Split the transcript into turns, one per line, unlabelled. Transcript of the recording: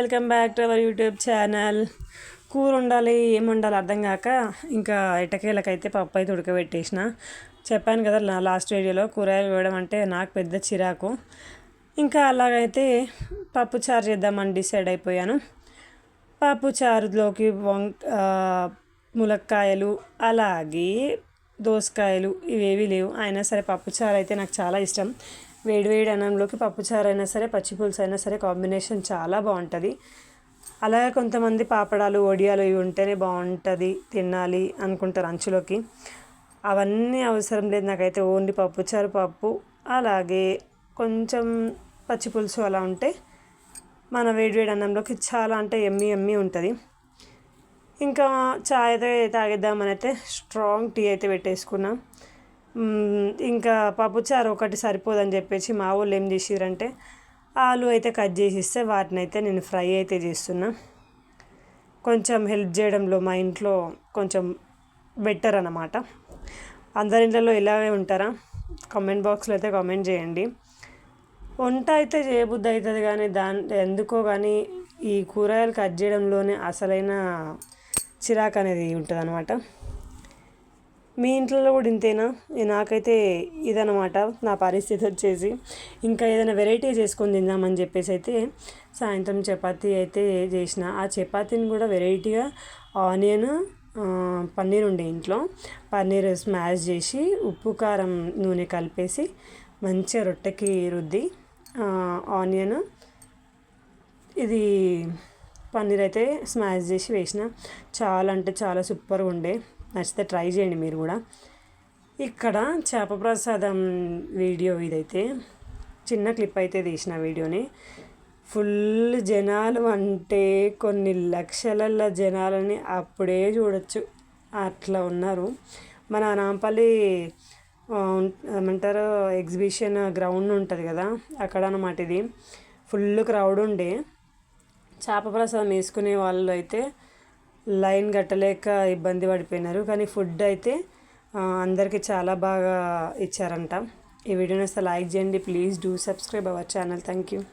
Welcome back to our YouTube channel. కూర ఉండాలి ఏం ఉండాలి అర్థం కాక ఇంకా ఎటకేలకైతే పప్పు అయితే ఉడకబెట్టేసిన చెప్పాను కదా నా లాస్ట్ వీడియోలో కూరగాయలు వేయడం అంటే నాకు పెద్ద చిరాకు. ఇంకా అలాగైతే పప్పు చారు చేద్దామని డిసైడ్ అయిపోయాను. పప్పు చారులోకి వంక ములక్కాయలు అలాగే దోసకాయలు ఇవేవి లేవు. అయినా సరే పప్పు చారు అయితే నాకు చాలా ఇష్టం. వేడివేడి అన్నంలోకి పప్పుచారు అయినా సరే పచ్చి పులుసు అయినా సరే కాంబినేషన్ చాలా బాగుంటుంది. అలాగే కొంతమంది పాపడాలు వడియాలు ఇవి ఉంటేనే బాగుంటుంది తినాలి అనుకుంటారు అంచులోకి. అవన్నీ అవసరం లేదు నాకైతే ఓన్లీ పప్పుచారు పప్పు అలాగే కొంచెం పచ్చి పులుసు అలా ఉంటే మన వేడివేడి అన్నంలోకి చాలా అంటే ఎమ్మి ఎమ్మి ఉంటుంది. ఇంకా చాయ్ అయితే తాగేద్దామని అయితే స్ట్రాంగ్ టీ అయితే పెట్టేసుకున్నాం. ఇంకా పప్పుచారు ఒకటి సరిపోదని చెప్పేసి మా వాళ్ళు ఏం చేసిరంటే ఆలు అయితే కట్ చేసి ఇస్తే వాటిని అయితే నేను ఫ్రై అయితే చేస్తున్నా. కొంచెం హెల్ప్ చేయడంలో మా ఇంట్లో కొంచెం బెటర్ అన్నమాట. అందరి ఇంట్లో ఇలాగే ఉంటారా? కామెంట్ బాక్స్లో అయితే కామెంట్ చేయండి. వంట అయితే చేయబుద్ధి అవుతుంది కానీ దాని ఎందుకో కానీ ఈ కూరగాయలు కట్ చేయడంలోనే అసలైన చిరాకు అనేది ఉంటుంది అనమాట మీ ఇంట్లో కూడా ఇంతేనా? నాకైతే ఇదనమాట నా పరిస్థితి వచ్చేసి. ఇంకా ఏదైనా వెరైటీ చేసుకొని తిందామని చెప్పేసి అయితే సాయంత్రం చపాతీ అయితే చేసిన. ఆ చపాతీని కూడా వెరైటీగా ఆనియన్ పన్నీర్ ఉండే ఇంట్లో. పన్నీర్ స్మాష్ చేసి ఉప్పు కారం నూనె కలిపేసి మంచిగా రొట్టెకి రుద్ది. ఆనియన్ ఇది పన్నీర్ అయితే స్మాష్ చేసి వేసిన. చాలా అంటే చాలా సూపర్గా ఉండే. నచ్చితే ట్రై చేయండి మీరు కూడా. ఇక్కడ చేప ప్రసాదం వీడియో ఇదైతే చిన్న క్లిప్ అయితే తీసిన వీడియోని. ఫుల్ జనాలు అంటే కొన్ని లక్షల జనాలని అప్పుడే చూడొచ్చు. అట్లా ఉన్నారు. మన నాంపల్లి ఏమంటారు ఎగ్జిబిషన్ గ్రౌండ్ ఉంటుంది కదా అక్కడ అనమాట ఇది. ఫుల్ క్రౌడ్ ఉండే. చేప ప్రసాదం వేసుకునే వాళ్ళు అయితే లైన్ కట్టలేక ఇబ్బంది పడిపోయినారు. కానీ ఫుడ్ అయితే అందరికీ చాలా బాగా ఇచ్చారంట. ఈ వీడియోని వస్తే లైక్ చేయండి. Please do subscribe our channel. Thank you